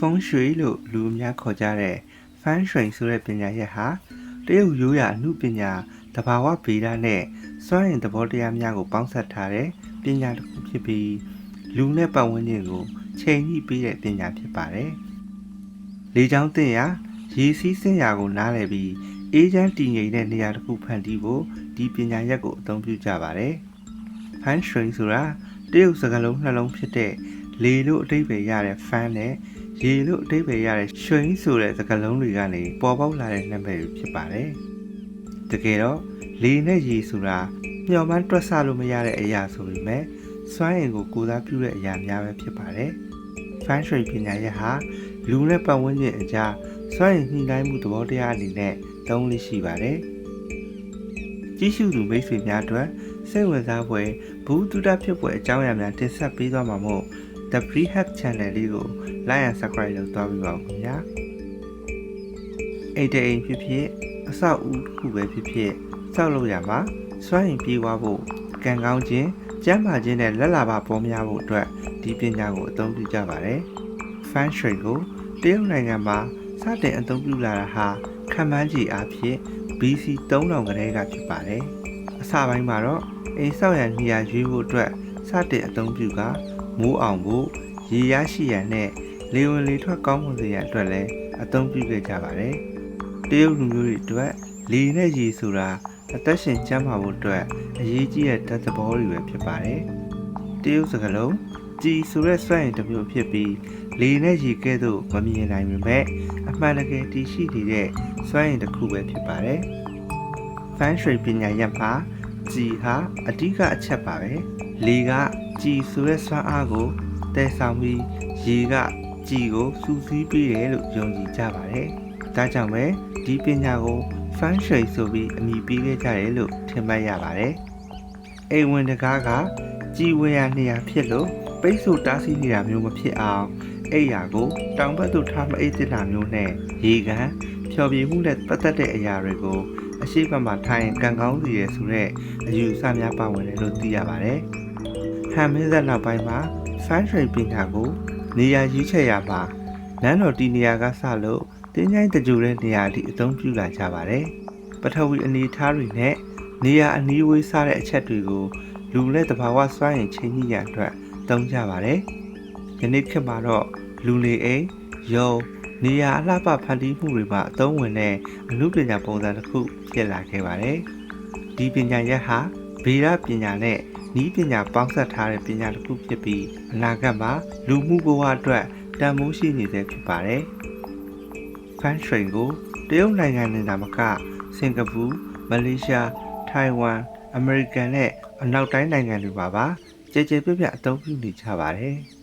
ဖုန်းရွှေလို့လူအများခေါ်ကြတဲ့ဖန်ရွှေဆိုတဲ့ပညာရပ်ဟာတရုတ်ရိုးရာအမှုပညာတဘာဝဗေဒနဲ့စွမ်းရင်သဘောတရားများကိုပေါင်းစပ်ထားတဲ့ပညာတစ်ခုဖြစ်ပြီးလူနဲ့ပတ်ဝန်းကျင်ကိုချိန်ညှိပေးတဲ့ပညာဖြစ်ပါတယ်။လေချောင်းတင်ရာရေစီးစင်ရာကိုနားလည်ပြီးအေးချမ်းတည်ငြိမ်တဲ့နေရာတစ်ခုဖန်တီးဖို့ဒီပညာရပ်ကိုအသုံးပြုကြပါတယ်။ဖန်ရွှေဆိုတာတရုတ်စကားလုံးနှလုံးဖြစ်တဲ့လေလို့အဓိပ္ပာယ်ရတဲ့ fan နဲ့ ရေလို့အဓိပ္ပာယ်ရတဲ့ရွှိဆိုတဲ့စကားလုံးတွေကနေပေါ်ပေါက်လာတဲ့နာမည်တွေဖြစ်ပါတယ်။တကယ်တော့လေနဲ့ရေဆိုတာမျှော်မှန်းတွက်ဆလို့မရတဲ့အရာဆိုပေမဲ့စွမ်းအင်ကိုကိုယ်စားပြုတဲ့အရာများပဲဖြစ်ပါတယ်။ fan ရွှေပညာရပ်ဟာလူနဲ့ပတ်ဝန်းကျင်အကြားစွမ်းအင်ညှိနှိုင်းမှုသဘောတရားအနေနဲ့သုံးလေးရှိပါတယ်။ကြီးစုသူမိတ်ဆွေများအတွက်စိတ်ဝင်စားဖွယ်ဘူးတုဒ္ဒဖြစ်ဖွယ်အကြောင်းအရာများတင်ဆက်ပေးသွားမှာမို့ The Prehab Channel လေးကို like and subscribe လုပ်သွားပြီးပါဦးခင်ဗျာအိတ်တိန်ဖြစ်ဖြစ်အဆောက်အဦတစ်ခုပဲဖြစ်ဖြစ်စောက်လို့ရမှာစွမ်းရင်ပြေးသွားဖို့ကံကောင်းခြင်းကျန်းမာခြင်းနဲ့လက်လာပါပေါ်များဖို့အတွက်ဒီပညာကိုအသုံးပြုကြပါတယ်။ Fan Shui ကိုတရုတ်နိုင်ငံမှာစတင်အသုံးပြုလာတာဟာခံမှန်းကြည့်အားဖြင့် BC 3000ကလေးကဖြစ်ပါတယ်။အစပိုင်းမှာတော့အိမ်ဆောက်ရန်နေရာရွေးဖို့အတွက်စတင်အသုံးပြုက မိုးအောင်ဖို့ရေရရှိရန်နဲ့လေဝင်လေထွက်ကောင်းမွန်စေရန်အတွက်လည်းအသုံးပြုခဲ့ကြပါတယ်။တရုတ်လူမျိုးတွေအတွက်လေနဲ့ရေဆိုတာအသက်ရှင်ကျန်းမာဖို့အတွက်အရေးကြီးတဲ့ဓာတ်သဘောတွေပဲဖြစ်ပါတယ်။တရုတ်စကားလုံးကြည်ဆိုတဲ့စွမ်းရည်တစ်မျိုးဖြစ်ပြီးလေနဲ့ရေကဲ့သို့မမြင်နိုင်ပေမဲ့အမှန်တကယ်တည်ရှိနေတဲ့စွမ်းရည်တစ်ခုပဲဖြစ်ပါတယ်။ Fan Shui ပညာရပ်မှာ ကြည်ဟာအဓိကအချက်ပါပဲ။လေကကြည်ဆိုတဲ့စွမ်းအားကိုတည်ဆောင်ပြီးရေကကြည်ကိုစူးစီးပေးတယ်လို့ယုံကြည်ကြပါတယ်။ဒါကြောင့်ပဲဒီပညာကို Fan Shui ဆိုပြီးအမည်ပေးခဲ့ကြတယ်လို့ထင်မှတ်ရပါတယ်။အိမ်ဝင်တကားကကြည်ဝေရနေရာဖြစ်လို့ပိတ်ဆို့တားဆီးနေတာမျိုးမဖြစ်အောင်အိယာကိုတောင်ဘက်သို့ထားမအိတ်တင်တာမျိုးနဲ့ရေကန်ဖျော်ဖြေမှုနဲ့ပတ်သက်တဲ့အရာတွေကို အရှိတ်မှာထိုင်ကံကောင်းစီရဲဆိုတဲ့အယူအဆများပါဝင်တယ်လို့သိရပါတယ်။ဟန်မင်းဆက်နောက်ပိုင်းမှာ fan train ပညာကိုနေရာရွေးချယ်ရမှာနန်းတော်တီနေရာကစလို့တင်းချိုင်းတကြိုတဲ့နေရာအထိအသုံးပြုလာကြပါတယ်။ပထဝီအနေအထားတွေနဲ့နေရာအနီးဝေးစားတဲ့အချက်တွေကိုလူနဲ့တဘာဝစွမ်းရင်ချိန်ညှိရန်အတွက်သုံးကြပါတယ်။ယနေ့ခေတ်မှာတော့လူလေအိမ်ရုံ နေရာအလှပဖန်တီးမှုတွေမှာအသုံးဝင်တဲ့အမှုပညာပုံစံတစ်ခုဖြစ်လာခဲ့ပါတယ်။ဒီပညာရပ်ဟာဗေဒပညာနဲ့ဤပညာပေါင်းစပ်ထားတဲ့ပညာတစ်ခုဖြစ်ပြီးအနာဂတ်မှာလူမှုဘဝအတွက်တန်ဖိုးရှိနေစေဖြစ်ပါတယ်။ Fan Train ကိုတရုတ်နိုင်ငံနဲ့နာမကစင်ကာပူမလေးရှားထိုင်ဝမ်အမေရိကန်နဲ့အနောက်တိုင်းနိုင်ငံတွေမှာပါကြည်ကြဲပြပြအသုံးပြုနေကြပါတယ်။